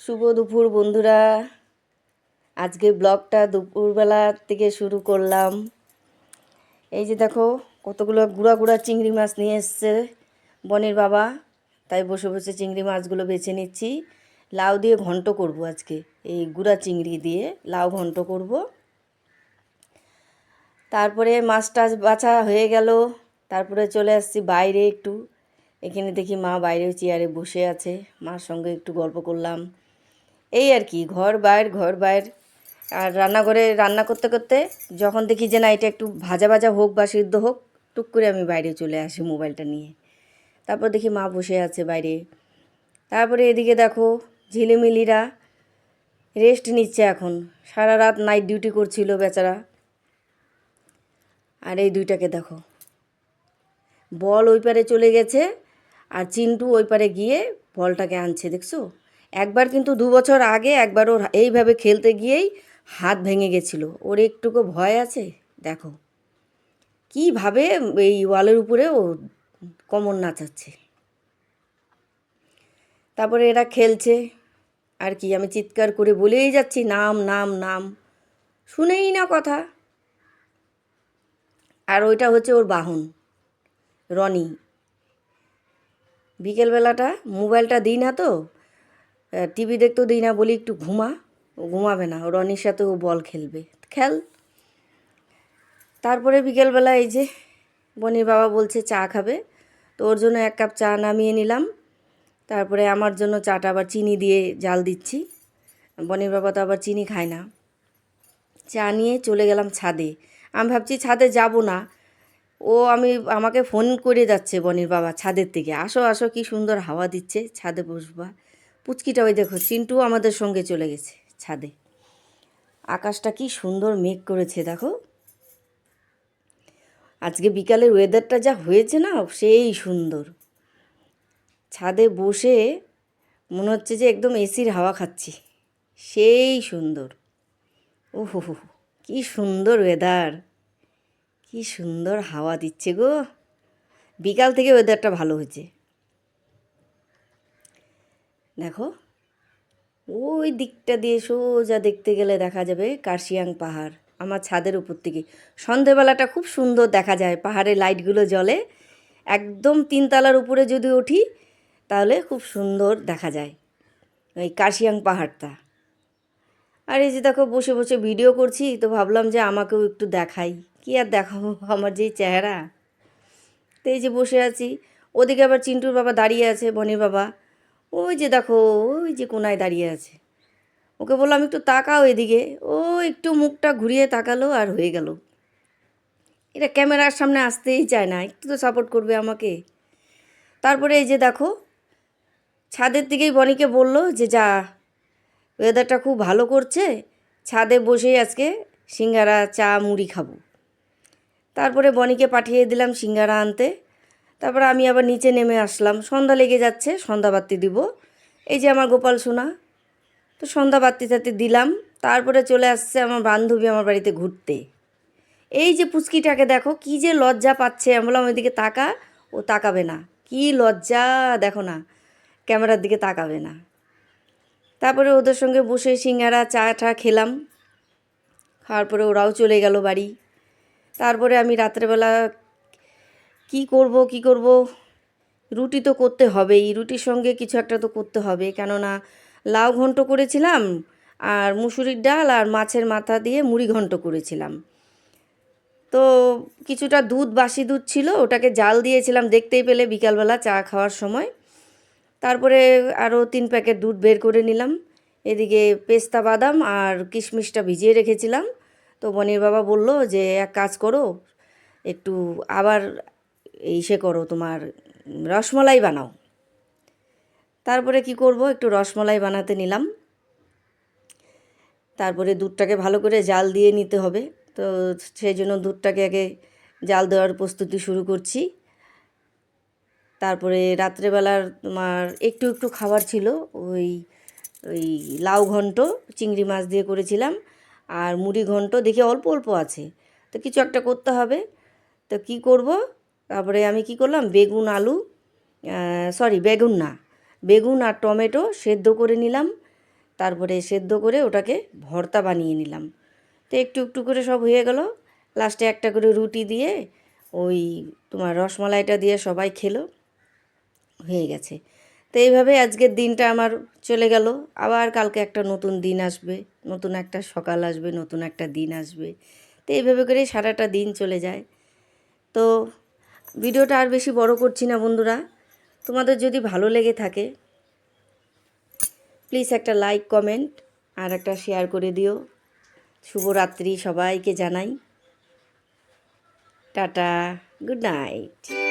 শুভ দুপুর বন্ধুরা। আজকে ব্লগটা দুপুরবেলা থেকে শুরু করলাম। এই যে দেখো, কতগুলো গুঁড়া গুঁড়া চিংড়ি মাছ নিয়ে এসছে বনের বাবা। তাই বসে বসে চিংড়ি মাছগুলো বেছে নিচ্ছি। লাউ দিয়ে ঘন্ট করব আজকে। এই গুঁড়া চিংড়ি দিয়ে লাউ ঘন্ট করব। তারপরে মাছ টাছ বাছা হয়ে গেল। তারপরে চলে আসছি বাইরে একটু। এখানে দেখি মা বাইরে চেয়ারে বসে আছে। মার সঙ্গে একটু গল্প করলাম। এই আর কি, ঘর, বাইর ঘর, বাইর। আর রান্নাঘরে রান্না করতে করতে যখন দেখি যে না, এটা একটু ভাজা ভাজা হোক বা সিদ্ধ হোক, টুক করে আমি বাইরে চলে আসি মোবাইলটা নিয়ে। তারপর দেখি মা বসে আছে বাইরে। তারপরে এদিকে দেখো ঝিলিমিলিরা রেস্ট নিচ্ছে এখন। সারা রাত নাইট ডিউটি করছিল বেচারা। আর এই দুইটাকে দেখো। বল ওই পারে চলে গেছে আর চিন্টু ওই পারে গিয়ে বলটাকে আনছে, দেখছ? একবার কিন্তু দু বছর আগে একবার ওর এইভাবে খেলতে গিয়েই হাত ভেঙে গেছিল। ওর একটুকু ভয় আছে? দেখো। কীভাবে এই ওয়ালের উপরে ও কমর নাচাচ্ছে? তারপরে এরা খেলছে। আর কি, আমি চিৎকার করে বলেই যাচ্ছি, নাম নাম নাম। শুনেই না কথা। আর ওইটা হচ্ছে ওর বাহন, রনি। বিকেলবেলাটা মোবাইলটা দিই না তো? টিভি দেখতেও দিই না, বলি একটু ঘুমা। ও ঘুমাবে না রনির সাথে ও বল খেলবে। খেল। তারপরে বিকেলবেলা এই যে বনির বাবা বলছে চা খাবে, তো ওর জন্য এক কাপ চা নামিয়ে নিলাম। তারপরে আমার জন্য চাটা আবার চিনি দিয়ে জাল দিচ্ছি। বনির বাবা তো আবার চিনি খায় না। চা নিয়ে চলে গেলাম ছাদে। আমি ভাবছি ছাদে যাব না। ও আমি, আমাকে ফোন করে যাচ্ছে বনির বাবা ছাদের থেকে আসো আসো, কি সুন্দর হাওয়া দিচ্ছে ছাদে বসবা। পুচকিটা ওই দেখো, চিন্টু আমাদের সঙ্গে চলে গেছে ছাদে। আকাশটা কি সুন্দর মেঘ করেছে, দেখো। আজকে বিকালের ওয়েদারটা যা হয়েছে না, সেই সুন্দর। ছাদে বসে মনে হচ্ছে যে একদম এসির হাওয়া খাচ্ছি। সেই সুন্দর। ওহো হো কি সুন্দর ওয়েদার কি সুন্দর হাওয়া দিচ্ছে গো। বিকাল থেকে ওয়েদারটা ভালো হয়েছে। দেখো, ওই দিকটা দিয়ে সোজা দেখতে গেলে দেখা যাবে কার্শিয়াং পাহাড়, আমার ছাদের উপর থেকে। সন্ধেবেলাটা খুব সুন্দর দেখা যায় পাহাড়ে লাইটগুলো জ্বলে। একদম তিনতলার উপরে যদি উঠি, তাহলে খুব সুন্দর দেখা যায় ওই কার্শিয়াং পাহাড়টা। আর এই যে দেখো, বসে বসে ভিডিও করছি, তো ভাবলাম যে আমাকেও একটু দেখাই। কি আর দেখাবো, আমার যেই চেহারা। তো এই যে বসে আছি, ওদিকে আবার চিন্টুর বাবা দাঁড়িয়ে আছে, বনির বাবা। ওই যে দেখো, ওই যে কোনায় দাঁড়িয়ে আছে। ওকে বললাম, একটু তাকাও এদিকে। ও একটু মুখটা ঘুরিয়ে তাকালো আর হয়ে গেল। এটা ক্যামেরার সামনে আসতেই চায় না, একটু তো সাপোর্ট করবে আমাকে। তারপরে এই যে দেখো, ছাদের দিকেই বনিকে বলল যে, যা ওয়েদারটা খুব ভালো করছে, ছাদে বসেই আজকে সিঙ্গারা, চা, মুড়ি খাব। তারপরে বনিকে পাঠিয়ে দিলাম সিঙ্গারা আনতে। তারপরে আমি আবার নিচে নেমে আসলাম। সন্ধ্যা লেগে যাচ্ছে সন্ধ্যা বাতি দিব। এই যে আমার গোপাল সোনা, তো সন্ধ্যা বাতি টাতি দিলাম। তারপরে চলে আসছে আমার বান্ধবী আমার বাড়িতে ঘুরতে। এই যে পুচকিটাকে দেখো, কি যে লজ্জা পাচ্ছে। আমি বললাম, ওইদিকে তাকা, ও তাকাবে না। কি লজ্জা, দেখো না, ক্যামেরার দিকে তাকাবে না। তারপরে ওদের সঙ্গে বসে সিঙ্গারা, চা টা খেলাম। খাওয়ার পরে ওরাও চলে গেল বাড়ি। তারপরে আমি রাত্রেবেলা কি করব কি করব? রুটি তো করতে হবেই, রুটির সঙ্গে কিছু একটা তো করতে হবে। কেননা লাউ ঘন্ট করেছিলাম আর মুসুরির ডাল আর মাছের মাথা দিয়ে মুড়ি ঘন্ট করেছিলাম। তো কিছুটা দুধ, বাসি দুধ ছিল, ওটাকে জাল দিয়েছিলাম দেখতেই পেলে বিকালবেলা চা খাওয়ার সময়। তারপরে আরও তিন প্যাকেট দুধ বের করে নিলাম। এদিকে পেস্তা বাদাম আর কিশমিশটা ভিজিয়ে রেখেছিলাম। তো বনির বাবা বলল যে, এক কাজ করো, একটু আবার ইসে করো তোমার রসমলাই বানাও। তারপরে কি করব? একটু রসমলাই বানাতে নিলাম। তারপরে দুধটাকে ভালো করে জাল দিয়ে নিতে হবে। তো সেই জন্য দুধটাকে আগে জাল দেওয়ার প্রস্তুতি শুরু করছি। তারপরে রাত্রেবেলার তোমার একটু একটু খাবার ছিল, ওই ওই লাউ ঘন্ট, চিংড়ি মাছ দিয়ে করেছিলাম। আর মুড়ি ঘন্ট দেখে অল্প অল্প আছে। তো কিছু একটা করতে হবে। তো কি করব? তারপরে আমি কি করলাম? বেগুন আলু সরি বেগুন না, বেগুন আর টমেটো সেদ্ধ করে নিলাম। তারপরে সেদ্ধ করে ওটাকে ভর্তা বানিয়ে নিলাম। তো একটু একটু করে সব হয়ে গেল। লাস্টে একটা করে রুটি দিয়ে ওই তোমার রসমালাইটা দিয়ে সবাই খেলো। হয়ে গেছে। তো এইভাবে আজকের দিনটা আমার চলে গেল। আবার কালকে একটা নতুন দিন আসবে, নতুন একটা সকাল আসবে, নতুন একটা দিন আসবে। তো এইভাবে করে সারাটা দিন চলে যায়। তো ভিডিওটা আর বেশি বড় করছি না, বন্ধুরা। তোমাদের যদি ভালো লেগে থাকে প্লিজ একটা লাইক কমেন্ট আর একটা শেয়ার করে দিও। শুভরাত্রি সবাইকে জানাই। Tata good night